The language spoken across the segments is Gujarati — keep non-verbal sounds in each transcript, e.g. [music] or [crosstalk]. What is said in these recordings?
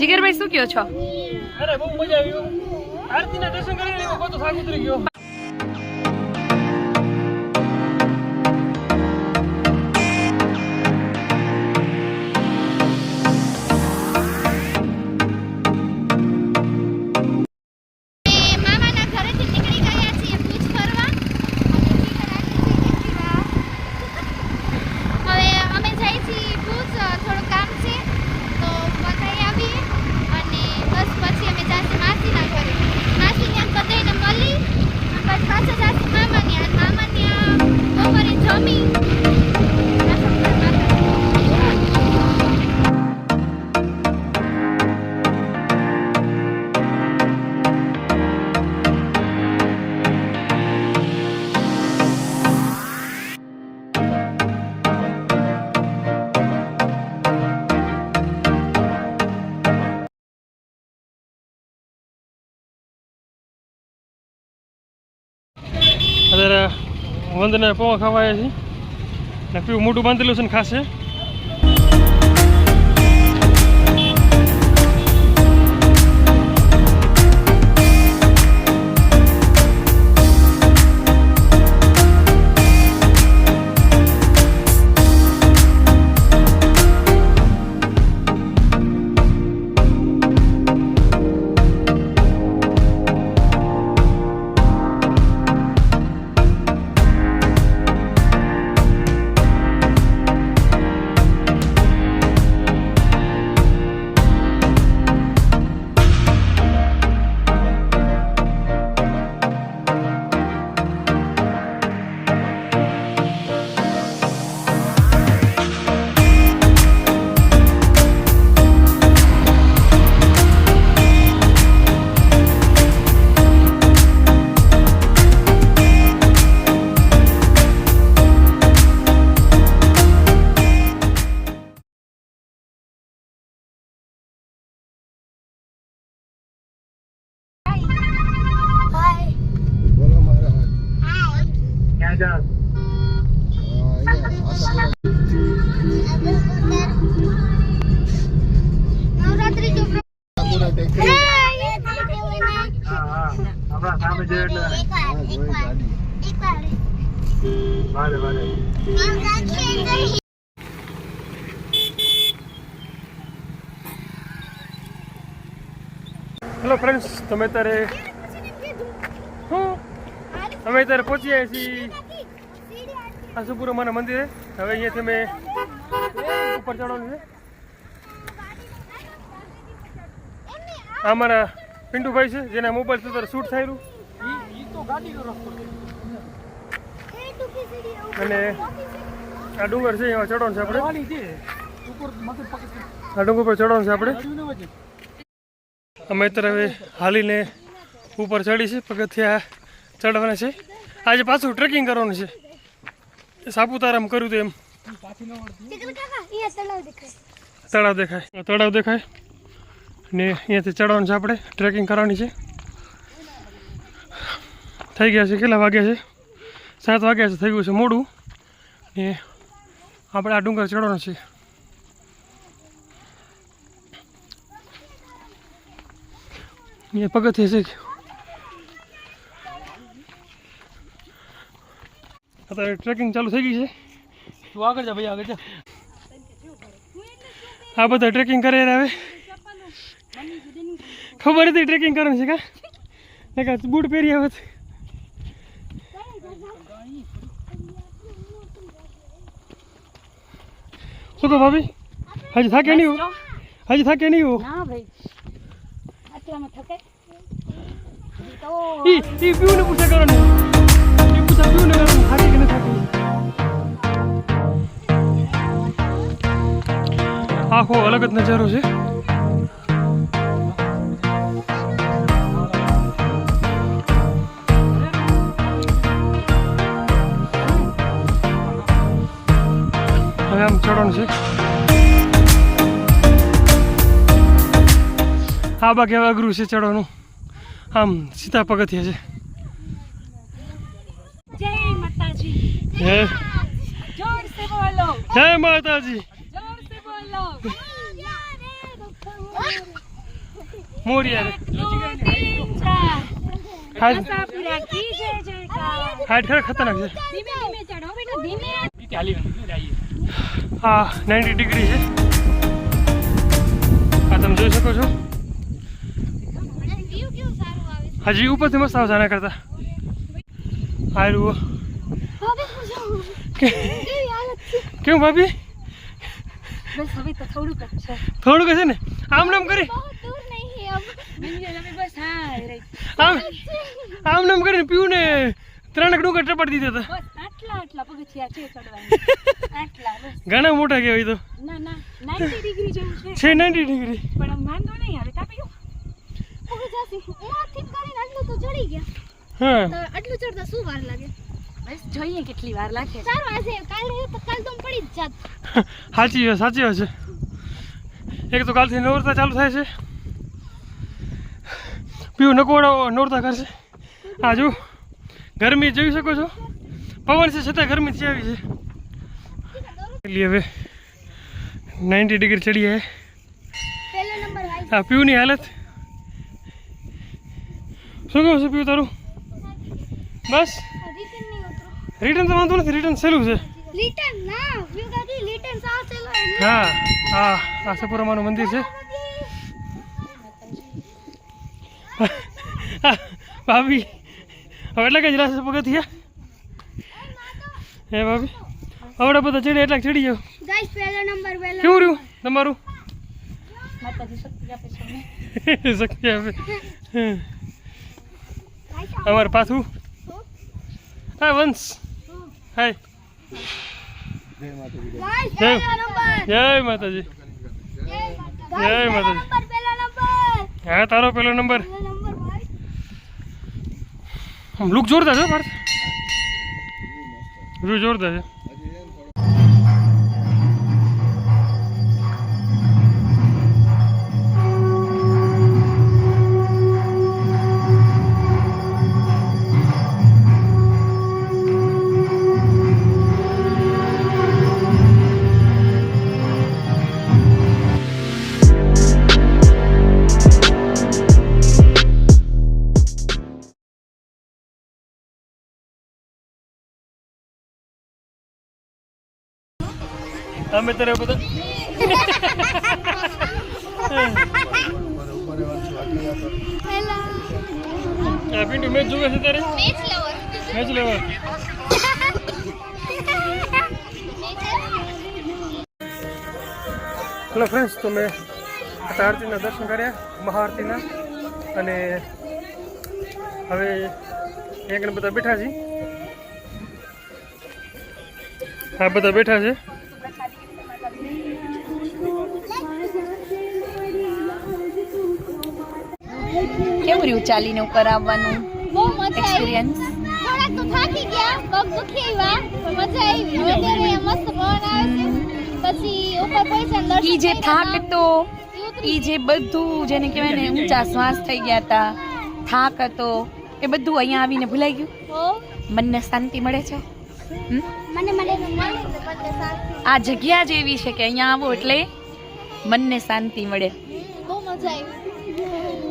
જીગરભાઈ, શું કયો છો અરે, બહુ મજા આવી. આરતીના દર્શન કરીને એવો બધો થાક ઉતરી ગયો અત્યારે વંદને પૌવા ખાવાય છે. ને પીવું મોટું બાંધેલું છે ને ખાશે આપણા સામે છે એટલે ભલે ભલે હેલો ફ્રેન્ડ્સ તમે અત્યારે હું? અમે અત્યારે પહોંચી આવ્યા છીએ આશુપુરા માના મંદિરે. હવે અહીંયાથી અમે ઉપર ચડવાનું છે. આ અમારા પિન્ટુભાઈ છે જેના મોબાઈલથી શૂટ થયેલું. અને આ ડુંગર છે એમાં ચડવાનું છે આપણે. આ ડુંગર પર ચડવાનું છે આપણે. અમે અત્યારે હવે હાલીને ઉપર ચડી છે પગથિયા ચડવાના છે. આજે પાછું ટ્રેકિંગ કરવાનું છે. સાપુતારામાં કર્યું હતું એમ. તળાવ દેખાય. તળાવ દેખાય. ને અહીંયાથી ચડવાનું છે આપણે. ટ્રેકિંગ કરવાની છે. થઈ ગયા છે. કેટલા વાગ્યા છે? સાત વાગ્યા છે. થઈ ગયું છે મોડું. ને આપણે આ ડુંગર ચડવાનો છે. અહીંયા પગથિયે છે અત્યારે ટ્રેકિંગ ચાલુ થઈ ગઈ છે. તું આગળ જા, ભાઈ આગળ જા. આ બધા ટ્રેકિંગ કરે હવે. ખબર હતી ટ્રેકિંગ કરવાનું છે કા? કા બૂટ પહેરી આવે છે શું તો ભાભી? હજી થાકે નહીં હજી થાકે નહીં હું? ના ભાઈ. આટલામાં થકે? ઈ ઈ પીવું પૂછા કરવાનું. ઈ પૂછા પીવું ને કરવાનું. થાકે કે ન થાકે? આખો અલગ જ નજારો છે. આમ છે? આ બાકી હવે અઘરું છે ચડવાનું. આમ સીતા પગથિયા છે. જય માતાજી. હે? જોર સે બોલો. જય માતાજી? જોર સે બોલો. મોરિયા હાઈટ ખરે ખતરનાક છે. ધીમે ધીમે ચઢો બેટા ધીમે. આ નાઇન્ટી ડિગ્રી છે. આ તમે જોઈ શકો છો. હજી ઉપરથી મસ્ત આવશે આના કરતા. પૂછો કે- કેવી ભાભી? થોડુંક છે. ને? આમ નામ કરી. આમ આમ નામ કરીને પીવું ને ત્રણ ડુંગર ટપાડી દીધા હતા. આટલા આટલા પગથિયા છે ચડવાની. [laughs] આટલા ઘણા મોટા કહેવાય તો. ના ના 90 ડિગ્રી જેવું છે. છે નાઇન્ટી ડિગ્રી પણ આમ વાંધો નહીં આવે કાપી ગયો. હવે જાસી એમાંથી કરીને આટલું તો ચડી ગયા. હા. તો આટલું ચડતા શું વાર લાગે? બસ જોઈએ કેટલી વાર લાગે. સારું આજે કાલે તો કાલ તો પડી જ જાત. [laughs] સાચી વાત સાચી વાત છે. એક તો કાલથી નવરતા ચાલુ થાય છે. પીવું નકોડો નોરતા કરશે. આ જો ગરમી જોઈ શકો છો. પવન છે છતાં ગરમી છે આવી છે. હવે નાઇન્ટી ડિગ્રી ચડી જાય. આ પીવુંની હાલત. શું કહું છું પીવું તારું? બસ. રિટર્ન તો વાંધો નથી રિટર્ન સહેલું છે. હા હા આ સપુરામાનું મંદિર છે. [laughs] ભાભી હવે એટલા કઈ જલાશે પગથિયા? હે ભાભી આવડે બધા ચડી એટલા ચડી જાવ ગાઈસ પહેલો નંબર પહેલો કેવું રહ્યું? તમારું? માતાજી શક્તિ આપે [laughs] અમારે પાછું? હા. વંશ. હાય. જય માતાજી જય પહેલો નંબર. જય માતાજી. જય જય માતાજી. નંબર પહેલો નંબર. હા તારો પેલો નંબર પહેલો નંબર ભાઈ આમ લુક જોરદાર છે પાર્થ. વ્યૂ જોરદાર છે. અમે તારે બધા આ પિન્ટુ મેચ જોવે છે તારે? Match lover match hello friends તો મેં આરતીના દર્શન કર્યા, મહાઆરતીના, અને હવે અહીંયા બધા બેઠા છે. હા, બધા બેઠા છે. કેવું રહ્યું ચાલીને ઉપર આવવાનું? બહુ મજા એક્સપિરિયન્સ થોડાક તો થાકી ગયા પગ દુખી આવ્યા પણ મજા આવી. અત્યારે મસ્ત પવન આવે છે. પછી ઉપર પહોંચ્યા ઈ જે થાક હતો ઈ જે બધું જેને કહેવાય ને ઊંચા શ્વાસ થઈ ગયા હતા થાક હતો એ બધું અહીંયા આવીને ભૂલાઈ ગયું? મનને શાંતિ મળે છે? આ જગ્યા જ એવી છે કે અહીંયા આવો એટલે મનને શાંતિ મળે. બહુ મજા આવી.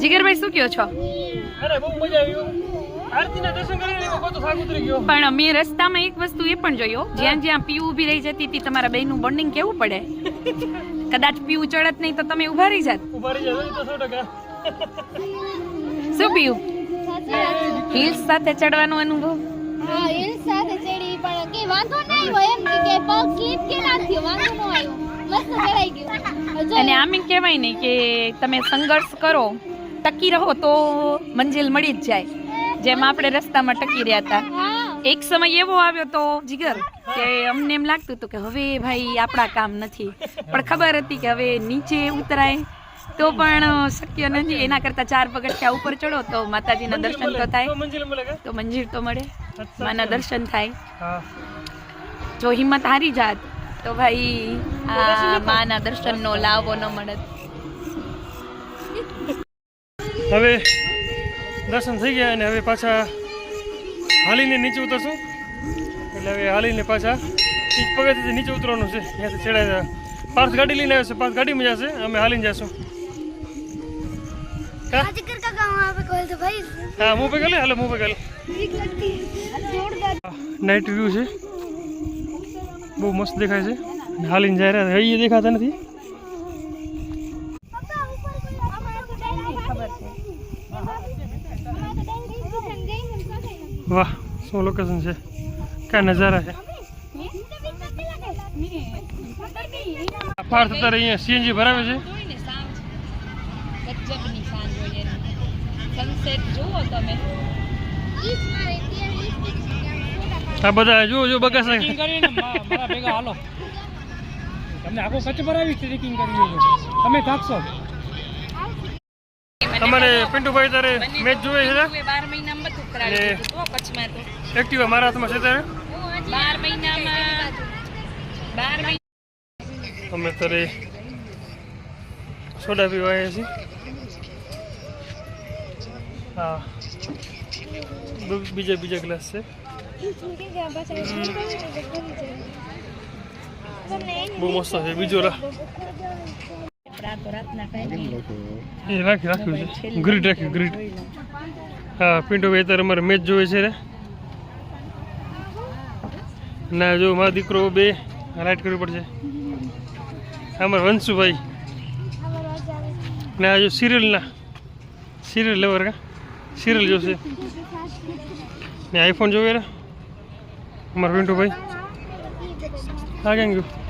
જીગરભાઈ શું કયો છો? અરે બહુ મજા આવી પણ મેં રસ્તામાં એક વસ્તુ એ પણ જોયો. જ્યાં જ્યાં પીવું ઊભી રહી જતી હતી તમારા બેયનું બોન્ડિંગ કેવું પડે? કદાચ પીવું ચડત નહીં તો તમે ઊભા રહી જાત. ઊભા રહી તો શું પીવું. હિલ્સ સાથે ચડવાનો અનુભવ? હા હિલ સાથે ચડી પણ કે વાંધો નહીં હોય એમ કે કે પગ સ્લીપ કે ના વાંધો ન આવ્યો. મસ્ત ચડાઈ ગયું. અને આમ એમ કહેવાય ને કે તમે સંઘર્ષ કરો ટકી રહો તો મંજિલ મળી જ જાય. જેમ આપણે રસ્તામાં ટકી રહ્યા હતા. એક સમય એવો આવ્યો તો જીગર કે અમને એમ લાગતું હતું કે હવે ભાઈ આપણા કામ નથી. પણ ખબર હતી કે હવે નીચે ઉતરાય. તો પણ શક્ય નથી. એના કરતા ચાર પગથિયા ઉપર ચડો તો માતાજીના દર્શન તો થાય. તો મંજિલ તો મળે. માના દર્શન થાય. જો હિંમત હારી જાત તો ભાઈ આ માના દર્શનનો લાવો ન મળત હવે દર્શન થઈ ગયા અને હવે પાછા હાલીને નીચે ઉતરશું. એટલે હવે હાલીને પાછા એક પગેથી નીચે ઉતરવાનું છે. ત્યાંથી છેડાય પાંચ ગાડી લઈને આવ્યો છે. પાંચ ગાડીમાં જશે. અમે હાલીને જશું. હા હું પે હાલે? હું પે નાઇટ વ્યૂ છે. બહુ મસ્ત દેખાય છે. હાલીને જાય રહ્યા એ દેખાતા નથી. વાહ, શું લોકેશન છે? ક્યાં નજારા છે? પાર્થ અત્યારે અહીંયા સીએનજી ભરાવે છે? આ બધા જો જો બગાસ તમને આખો કચ્છ ભરાવી ટ્રેકિંગ કરી તમે થાકશો. તમારે પિન્ટુભાઈ તારે મેચ જોવે છે બાર મહિનામાં બધું કરાવી કચ્છમાં તો એક્ટિવા મારા હાથમાં છે તારે? બાર મહિનામાં બાર મહિના અમે તારે સોડા પીવા આવ્યા છીએ. હા. બીજા બીજા ગ્લાસ છે. બહુ મસ્ત છે બીજો રા એ રાખી રાખ્યું છે ગ્રીટ રાખ્યું ગ્રીટ હા પિન્ટુભાઈ અત્યારે અમારે મેચ જોવે છે રે ના જો મારો દીકરો બે રાઈટ કરવી પડશે અમારે વંશુભાઈ ને આ જો સિરિયલના સિરિયલ લેવર કા સિરિયલ જોશે ને આઈફોન જોવે રે અમારા પિન્ટુભાઈ હા કેમ ગયું